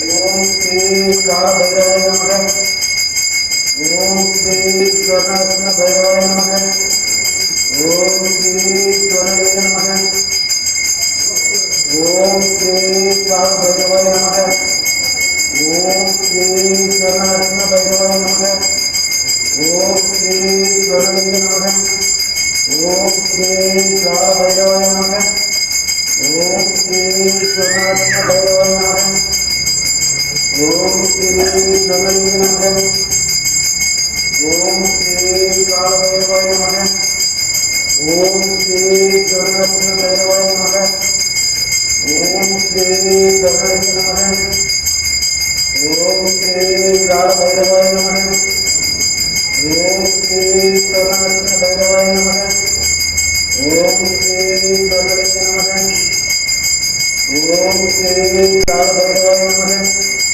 ओम श्री काभय नमः ओम श्री स्वनस्नभय नमः ओम श्री स्वनय नमः ओम श्री काभयवय नमः ओम श्री स्वनस्नभय नमः ओम श्री स्वनय नमः ओम श्री काभयवय नमः ओम श्री स्वनस्नभय नमः ओम श्री गगनय नमः ओम श्री कालभैरवाय नमः ओम श्री गगनभैरवाय नमः ओम श्री गगनय नमः ओम श्री कालभैरवाय नमः ओम श्री गगनभैरवाय नमः ओम श्री गगनय नमः ओम श्री कालभैरवाय नमः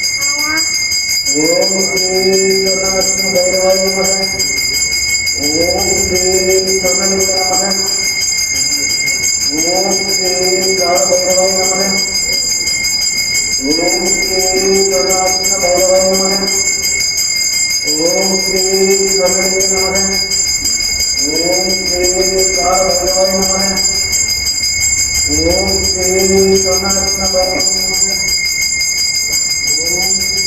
ओम श्री जगन्नाथ भैरवाय नमः ओम श्री कमलिका नमः ओम श्री काल भैरवाय नमः ओम श्री जगन्नाथ भैरवाय नमः ओम श्री कमलिक नमः ओम श्री काल भैरवाय नमः ओम श्री जगन्नाथ भैरवाय नमः ओम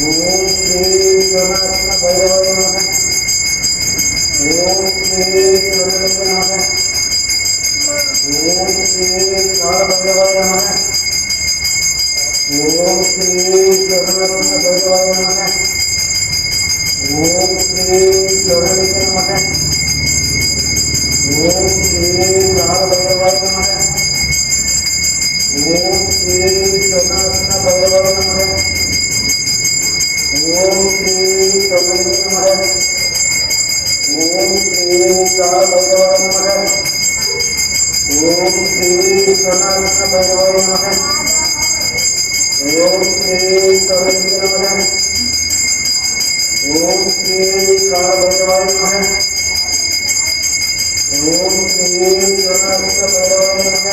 ஓம் ஸ்ரீ சனாத்ன பைரவனாக ஓம் ஸ்ரீ சனாத்னாக ஓம் ஸ்ரீ காலபைரவனாக ஓம் ஸ்ரீ சனாத்ன பைரவனாக ஓம் ஸ்ரீ சரணிகமாக ஓம் ஸ்ரீ காலபைரவனாக ஓம் ஸ்ரீ சனாத்ன பைரவனாக ओम श्री ॐ श्रीसनातनयो नमः। ॐ श्रीसरस्य नमः ॐ श्रीकालयो नमः। ॐ श्रीसनातनयो नमः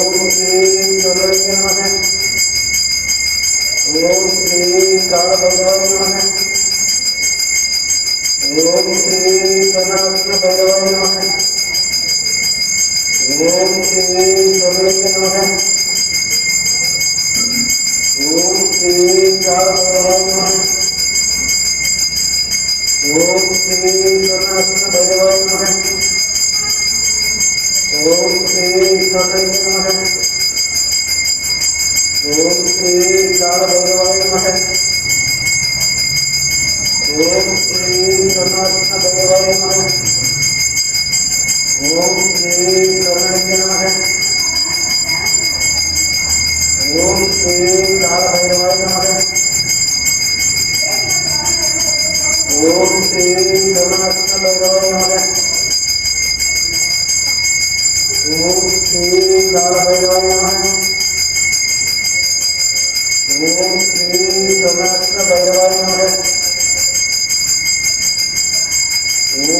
ॐ श्रीसरस्य नमः ॐ श्रीकालयो नमः। ओम श्री सहस्र भगवान नमः। ओम श्री सर्वेश नमः। ओम श्री चारुभवाय नमः ओम श्री सहस्र भैरवाय नमः ओम श्री सर्वेश नमः ओम श्री चारुभवाय नमः। ओम श्री समर्थदेवाय नमः। ओम श्री समर्थ्य नमः ओम श्री कालभैरवाय नमः। ओम श्री समर्थभैरवाय नमः। ओम श्री कालभैरवाय नमः। ओम श्री समर्थभैरवाय नमः।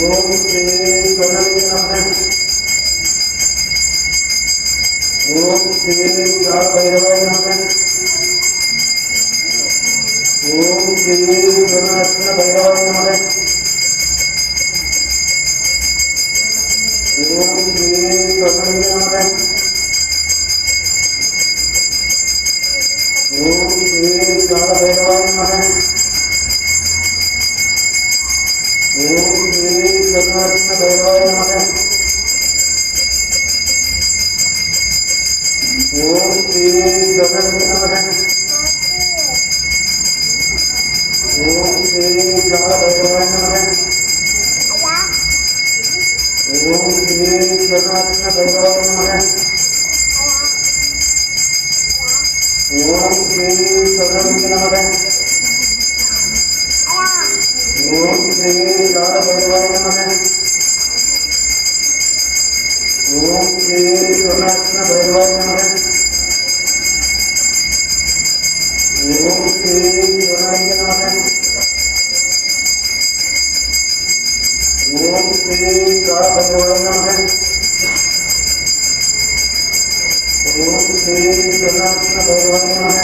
ओम श्री सोनालिंग नमः ओम श्री काल नमः ओम श्री सोनाकृष्ण भैरवाय नमः ओम श्री सोनालिंग नमः ओम नमः। ओम श्री सोनाकृष्ण भैरवाय नमः ओम श्री सोनालिंग नमः ओम श्री काल भैरवाय नमः ओम श्री सोनाकृष्ण भैरवाय नमः ओम श्री सोनालिंग नमः ओम श्री भैरवाय नमः। ओम श्री सोनाकृष्ण भैरवाय नमः ओम श्री काल भैरवाय नमः ओम श्री सोनाकृष्ण भैरवाय नमः ओम श्री काल भैरवाय नमः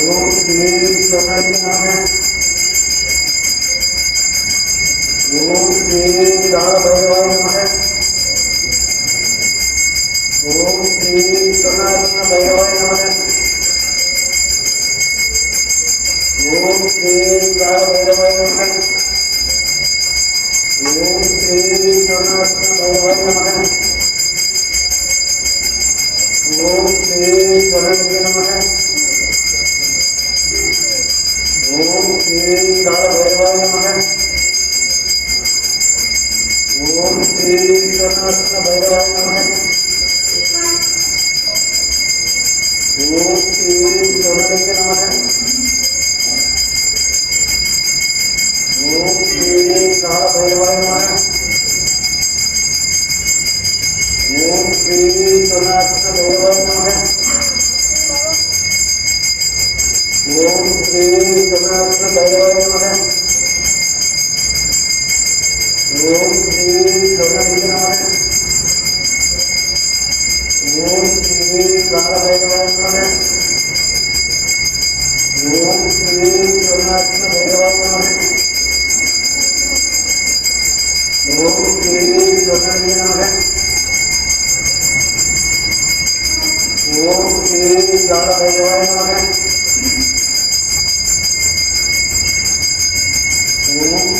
ओम श्री सोनाकृष्ण नमः। ओम श्री सोनालिंग नमः। ओम श्री काल भैरवाय नमः। ओम श्री सोनाकृष्ण भैरवाय नमः। ओम श्री सोनाकृष्ण भैरवाय नमः। ओम श्री सोनालिंग नमः। ओम श्री काल भैरवाय नमः। ओम श्री सोनाकृष्ण भैरवाय नमः। ओम श्री सोनालिंग नमः। ओम श्री काल भैरवाय नमः। ओम श्री सोनाकृष्ण भैरवाय नमः। ओम श्री काल भैरवाय नमः। ओम ओम श्री सोनालिंग नमः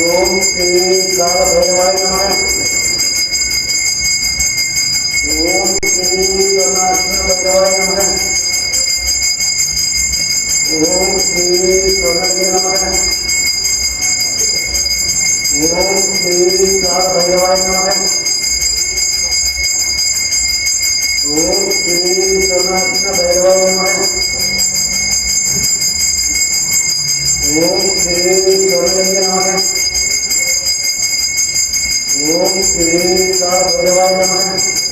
ओम श्री काल भैरवाय नमः। ओम श्री सोनाकृष्ण भैरवाय नमः ओम श्री सोनालिंग नमः ओम श्री काल भैरवाय नमः ओम श्री सोनाकृष्ण भैरवाय नमः ओम श्री सोनालिंग नमः ओम श्री काल भैरवाय नमः।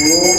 ओम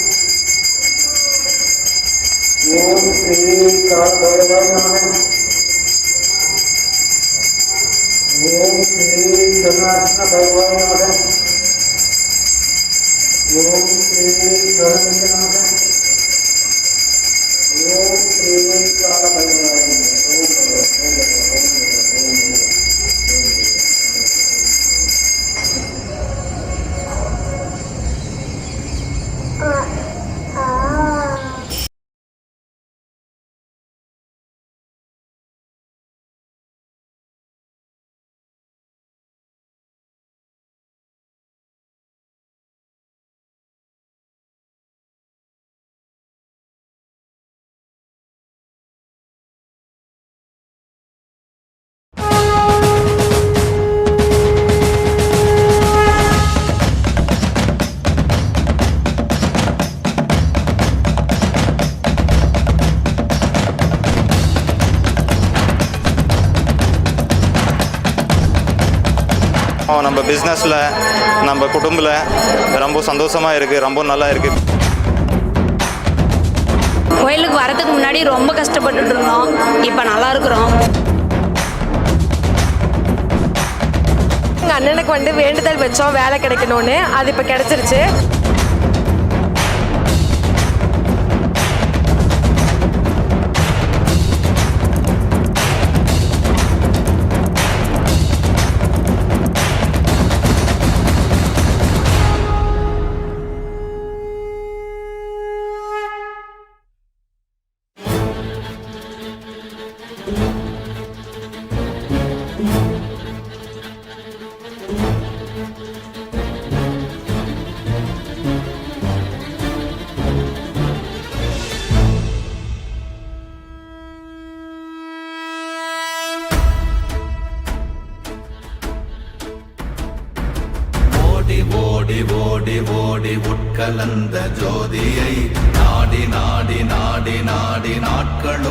ओम श्री कर्दवाय नमः ओम श्री जनार्दवाय नमः ओम श्री सरंजनाथ ओम श्री कालभैरवाय नमः ओम भगवान ओम भगवान। நம்ம பிஸ்னஸில் நம்ம குடும்பத்தில் ரொம்ப சந்தோஷமாக இருக்குது ரொம்ப நல்லா இருக்குது கோயிலுக்கு வரதுக்கு முன்னாடி ரொம்ப கஷ்டப்பட்டுட்டு இருந்தோம். இப்போ நல்லா இருக்கிறோம். எங்கள் அண்ணனுக்கு வந்து வேண்டுதல் வச்சோம் வேலை கிடைக்கணும்னு. அது இப்போ கிடைச்சிருச்சு. உட்கலந்த ஜோதியை நாடி நாடி நாடி நாடி நாட்களும்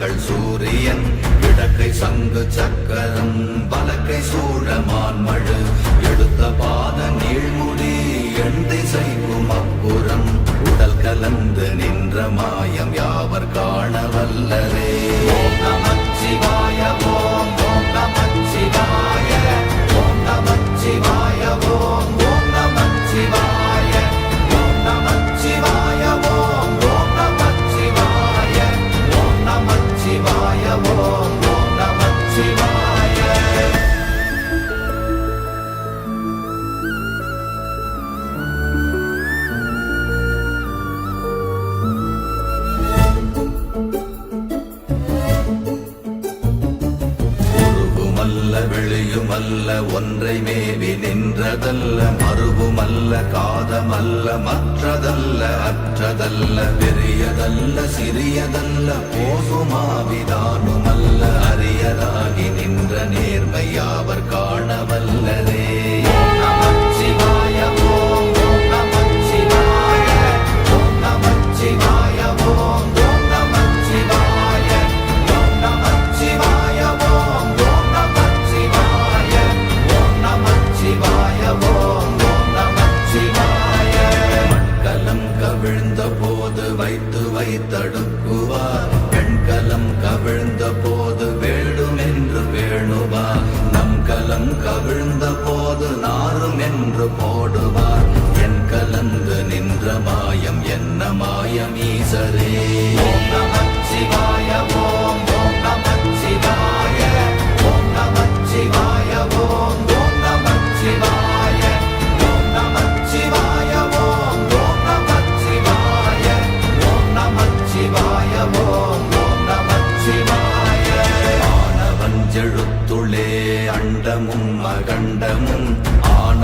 எங்கள் சூரியன் இடக்கை சங்கு சக்க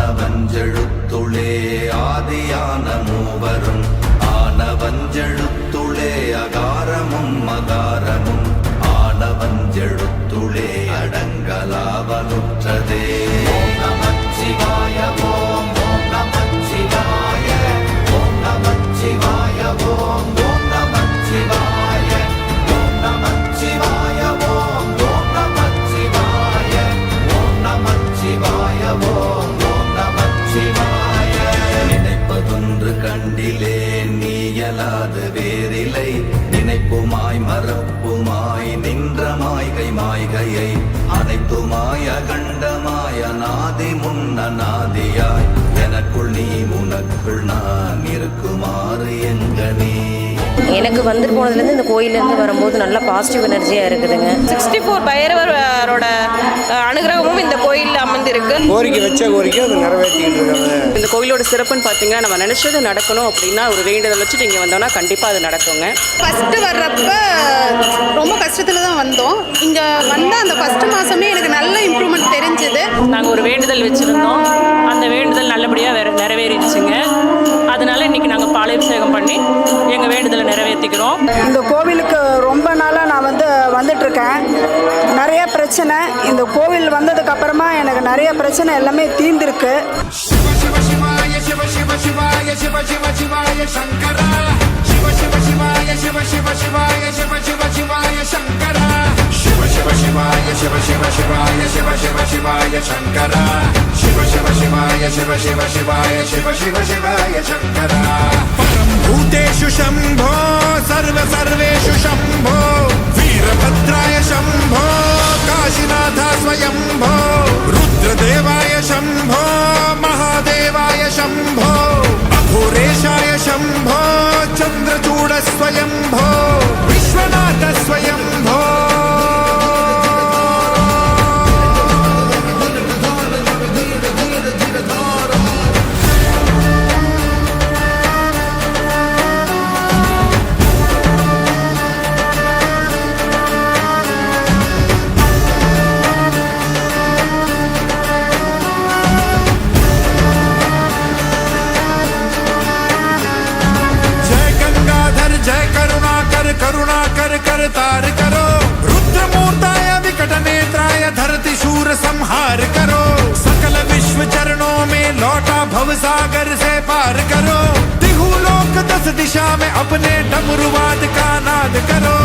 ஆனவஞ்செழுத்துளே மாய்கை மாய்கையை அனைத்துமாய் அகண்டமாய் அநாதி முன்ன நாதியாய். எனக்குள் நீ உனக்குள் நான் இருக்குமாறு எங்கனே. எனக்கு வந்து போனதுலேருந்து இந்த கோயிலேருந்து வரும்போது நல்லா பாசிட்டிவ் எனர்ஜியாக இருக்குதுங்க. சிக்ஸ்டி ஃபோர் பைரவரோட அனுகிரகமும் இந்த கோயிலில் அமர்ந்திருக்கு கோரிக்கை வச்ச கோரிக்கை அது நிறைவேற்றிக்கிட்டு இருக்காங்க. இந்த கோயிலோட சிறப்புன்னு பார்த்தீங்கன்னா நம்ம நினைச்சது நடக்கணும் அப்படின்னா ஒரு வேண்டுதல் வச்சுட்டு இங்கே வந்தோம்னா கண்டிப்பாக அது நடக்குங்க. ஃபஸ்ட்டு வர்றப்ப ரொம்ப கஷ்டத்தில் தான் வந்தோம். இங்கே வந்த அந்த ஃபஸ்ட்டு மாதமே எனக்கு நல்ல இம்ப்ரூவ்மெண்ட் தெரிஞ்சுது. நாங்கள் ஒரு வேண்டுதல் வச்சுருந்தோம். அந்த வேண்டுதல் நல்லபடியாக வேற நிறைவேறிடுச்சுங்க. அதனால இன்னைக்கு நாங்கள் பாலாபிஷேகம் பண்ணி எங்கள் வேண்டுதலை நிறைவேற்றிக்கிறோம் இந்த கோவிலுக்கு ரொம்ப நாளாக நான் வந்து வந்துட்டுருக்கேன். நிறைய பிரச்சனை. இந்த கோவில் வந்ததுக்கு அப்புறமா எனக்கு நிறைய பிரச்சனை எல்லாமே தீர்ந்திருக்கு. परं भूतेषु शम्भो सर्व सर्वेषु शम्भो वीरभद्राय शम्भो काशीनाथ स्वयम्भो रुद्रदेवाय शम्भो महादेवाय शम्भो अघोरेशाय शम्भो चन्द्रचूड स्वयम्भो विश्वनाथ स्वयम्भो तार कर तार करो रुद्र मूर्ताय विकट नेत्राय धरती सूर संहार करो सकल विश्व चरणों में लौटा भव सागर से पार करो तिहु लोक दस दिशा में अपने डमरुवाद का नाद करो